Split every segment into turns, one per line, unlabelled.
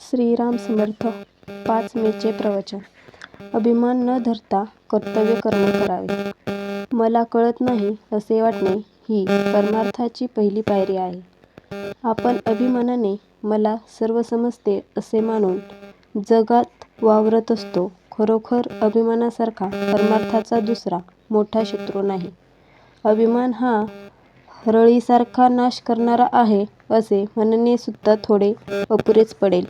श्रीराम समर्थ पाच मेचे प्रवचन. अभिमान न धरता कर्तव्य कर्म करावे. मला कळत नाही असे वाटणे ही परमार्थाची पहिली पायरी आहे. आपण अभिमानाने मला सर्व समजते असे मानून जगात वावरत असतो खरोखर अभिमानासारखा परमार्थाचा दुसरा मोठा शत्रू नाही. अभिमान हा हरळीसारखा नाश करणारा आहे असे म्हणणेसुद्धा थोडे अपुरेच पडेल.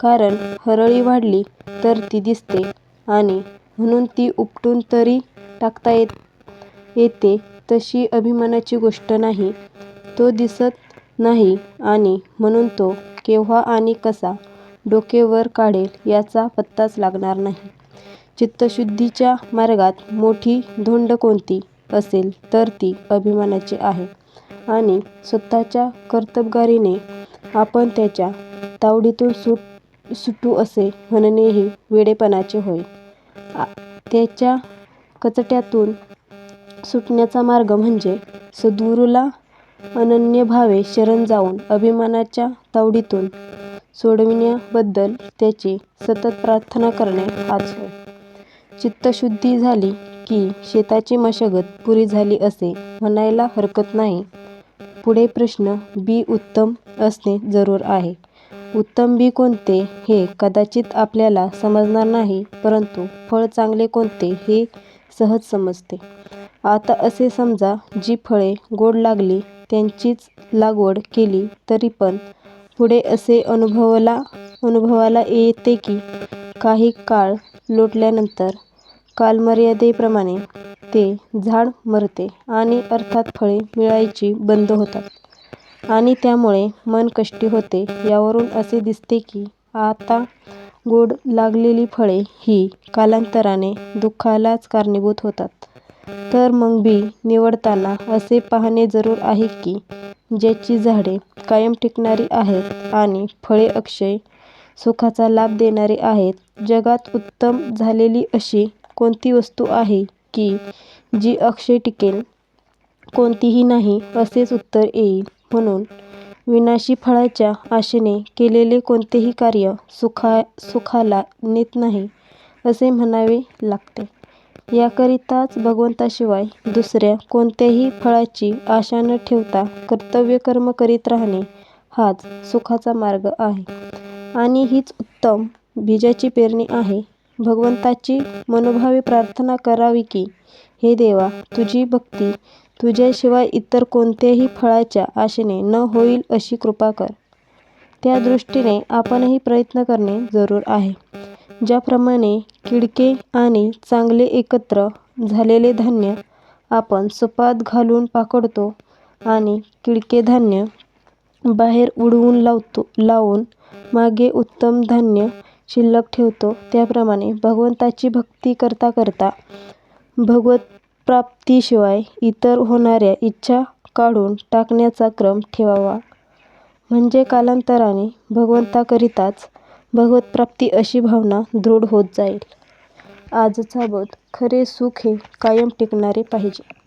कारण हरळी वाढली तर ती दिसते आणि म्हणून ती उपटून तरी टाकता येते तशी अभिमानाची गोष्ट नाही. तो दिसत नाही आणि म्हणून तो केव्हा आणि कसा डोके वर काढेल याचा पत्ताच लागणार नाही. चित्तशुद्धीच्या मार्गात मोठी धोंड कोणती असेल तर ती अभिमानाची आहे. आणि स्वतःच्या कर्तबगारीने आपण त्याच्या तावडीतून सुट सुटू असे म्हणणेही वेडेपणाचे होय. त्याच्या कचट्यातून सुटण्याचा मार्ग म्हणजे सद्गुरूला अनन्यभावे शरण जाऊन अभिमानाच्या तावडीतून सोडविण्याबद्दल त्याची सतत प्रार्थना करणे हाच होय चित्तशुद्धी झाली की शेताची मशागत पुरी झाली असे म्हणायला हरकत नाही. पुढे प्रश्न बी उत्तम असणे जरूर आहे. उत्तम बी कोणते हे कदाचित आपल्याला समजणार नाही परंतु फळ चांगले कोणते हे सहज समजते. आता असे समजा जी फळे गोड लागली त्यांचीच लागवड केली तरी पण पुढे असे अनुभवाला येते की काही काळ लोटल्यानंतर कालमर्यादेप्रमाणे ते झाड मरते आणि अर्थात फळे मिळायची बंद होतात. आणि त्यामुळे मन कष्टी होते. यावरून असे दिसते की आता गोड लागलेली फळे ही कालांतराने दुःखालाच कारणीभूत होतात. तर मग बी निवडताना असे पाहणे जरूर आहे की ज्याची झाडे कायम टिकणारी आहेत आणि फळे अक्षय सुखाचा लाभ देणारी आहेत. जगात उत्तम झालेली अशी कोणती वस्तू आहे की जी अक्षय टिकेल? कोणतीही नाही असेच उत्तर येईल. म्हणून विनाशी फळाच्या आशेने केलेले कोणतेही कार्य सुखा सुखाला नेत नाही असे म्हणावे लागते. याकरिताच भगवंताशिवाय दुसऱ्या कोणत्याही फळाची आशा न ठेवता कर्तव्य कर्म करीत राहणे हाच सुखाचा मार्ग आहे. आणि हीच उत्तम बीजाची पेरणी आहे. भगवंताची मनोभावे प्रार्थना करावी की हे देवा तुझी भक्ती तुझ्याशिवाय इतर कोणत्याही फळाच्या आशेने न होईल अशी कृपा कर. त्या दृष्टीने आपणही प्रयत्न करणे जरूर आहे. ज्याप्रमाणे किडके आणि चांगले एकत्र झालेले धान्य आपण सुपात घालून पाकडतो आणि किडके धान्य बाहेर उडवून लावून मागे उत्तम धान्य शिल्लक ठेवतो. त्याप्रमाणे भगवंताची भक्ती करता करता भगवत्प्राप्तीशिवाय इतर होणाऱ्या इच्छा काढून टाकण्याचा क्रम ठेवावा. म्हणजे कालांतराने भगवंताकरिताच भगवतप्राप्ती अशी भावना दृढ होत जाईल. आजचा बोध खरे सुख हे कायम टिकणारे पाहिजे.